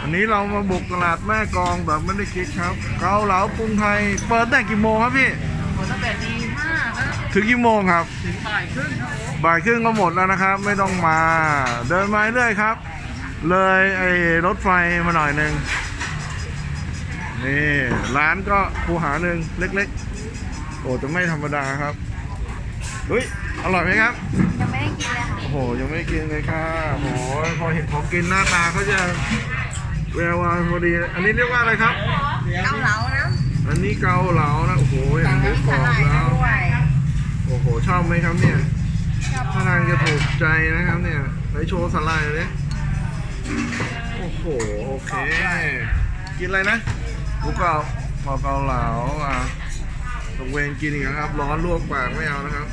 วันนี้เรามาบุกตลาดแม่กลองแบบไม่ได้คิดครับ เกาเหลากรุงไทย เปิดตั้งกี่โมงครับพี่ หมดตั้งแต่ตีห้าครับ ถึงกี่โมงครับ ถึงบ่ายครึ่งครับผมบ่ายครึ่งก็หมดแล้วนะครับ ไม่ต้องมา เดินมาเรื่อยครับ เลยไอ้รถไฟมาหน่อยหนึ่งนี่ร้านก็คูหาหนึ่งเล็กๆ โอ้จะไม่ธรรมดาครับเฮ้ยอร่อยไหมครับ ยังไม่ได้กินเลยค่ะ โอ้โหยังไม่กินเลยค่ะโอ้โหพอเห็นของกินหน้าตาเขาจะ แวววาวพอดี อันนี้เรียกว่าอะไรครับ เกาเหลานะอันนี้เกาเหลานะ โอ้โหเห็นหมูกรอบสาหร่ายแล้วด้วยโอ้โห ชอบไหมครับเนี่ยชอบท่าทางจะถูกใจนะครับเนี่ยไปโชว์สไลด์เลยโอ้โห โอเค กินอะไรนะหมูกรอบพอเกาเหลาอะตรงเวรกินอีกนะครับ ร้อนลวกปากไม่เอานะครับ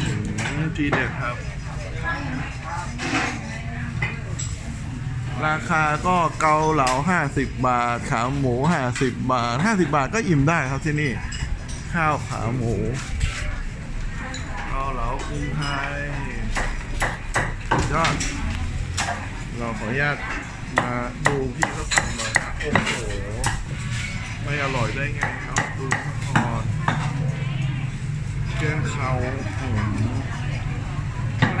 อืมทีเด็ดครับ ราคาก็เกาเหลา50 บาท ขาหมู 50 บาท 50 บาทก็อิ่มได้ครับที่นี่ ข้าวขาหมู เกาเหลากรุงไทยยอด เราขออนุญาตมาดูพี่เขาสั่งหน่อยโอ้โห ไม่อร่อยได้ไงครับ ดูทอดแกงเขาอืมของร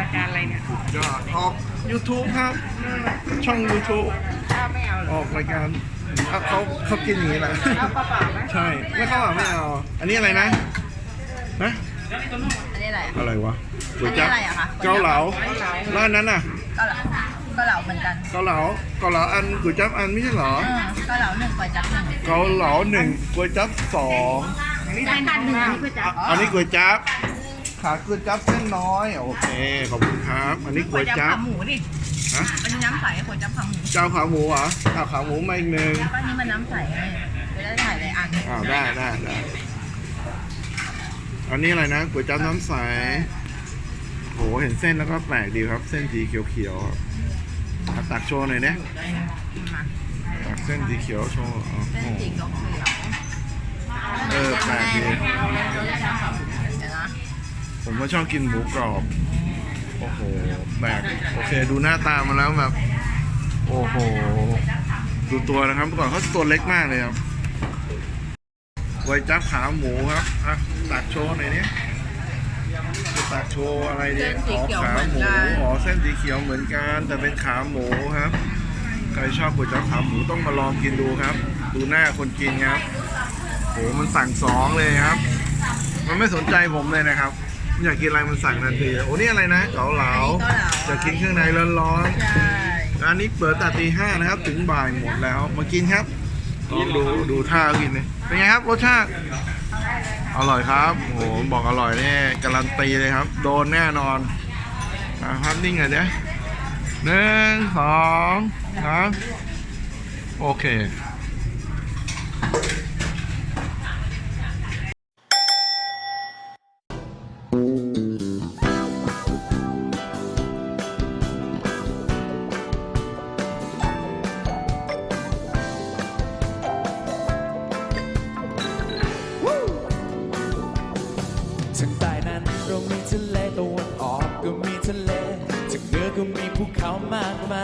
ายการอะไรเนี่ยสุดยอดออก YouTube ครับ ช่อง YouTube ข้าวไม่เอาเหรอออกรายการเขาเขาเขากินอย่างนี้แหละ ข้าวเปล่าๆไหมใช่ ไม่เข้าอะไม่เอา อันนี้อะไรนะนะอันนี้อะไรอะ อะไรวะอันนี้อะไรอะคะ เกาเหลาร้านนั้นน่ะ เกาเหลาเกาเหลาเหมือนกันเกาเหลา เกาเหลาอันก๋วยจั๊บอันไม่ใช่เหรอ เออเกาเหลาหนึ่งก๋วยจั๊บหนึ่งเกาเหลาหนึ่งก๋วยจั๊บสองอันนี้เป็นพันหนึ่งอันนี้เพื่อจะอันนี้ก๋วยจั๊บ ขาก๋วยจั๊บเส้นน้อย โอเค ขอบคุณครับ อันนี้ก๋วยจั๊บขาหมูดิฮะอันนี้น้ำใสก๋วยจั๊บขาหมูเจ้าขาหมูเหรอเอาขาหมูมาอีกหนึ่งแล้วก็อันนี้มันน้ำใสไงจะได้ถ่ายหลายอันอ้าวได้ได้ได้อันนี้อะไรนะก๋วยจั๊บน้ำใสโหเห็นเส้นแล้วก็แปลกดีครับ เส้นสีเขียวๆครับอะตักโชว์หน่อยเนี่ยมาตักเส้นสีเขียวโชว์อ๋อเส้นสีเขียวเออ ผมก็ชอบกินหมูกรอบ โอ้โหแปลกโอเค ดูหน้าตามาแล้วแบบ โอ้โห ดูตัวนะครับเมื่อก่อนเขาตัวเล็กมากเลยครับไว้จับขาหมูครับอะตักโชว์หน่อยเนี่ยจะตักโชว์อะไรเนี่ยอ๋อขาหมูอ๋อเส้นสีเขียวเหมือนกัน แต่เป็นขาหมูครับ ใครชอบก๋วยจั๊บขาหมูต้องมาลองกินดูครับ ดูหน้าคนกินครับโหมันสั่งสองเลยครับ มันไม่สนใจผมเลยนะครับ อยากกินอะไรมันสั่งทันทีโอ้นี่อะไรนะเกาเหลาเกาเหลาจะกินเครื่องในร้อนใช่ๆร้านนี้เปิดแต่ตีห้านะครับ ถึงบ่ายหมดแล้ว มากินครับลองดูดูท่าเขากินเลยเป็นไงครับรสชาติ อร่อยครับโอ้โหบอกอร่อยแน่การันตีเลยครับ โดนแน่นอนนะครับนิ่งหน่อยเดี๋ยวหนึ่งสองสามโอเค เรามีทะเลตะวันออกก็มีทะเลจากเหนือก็มีภูเขามากมาย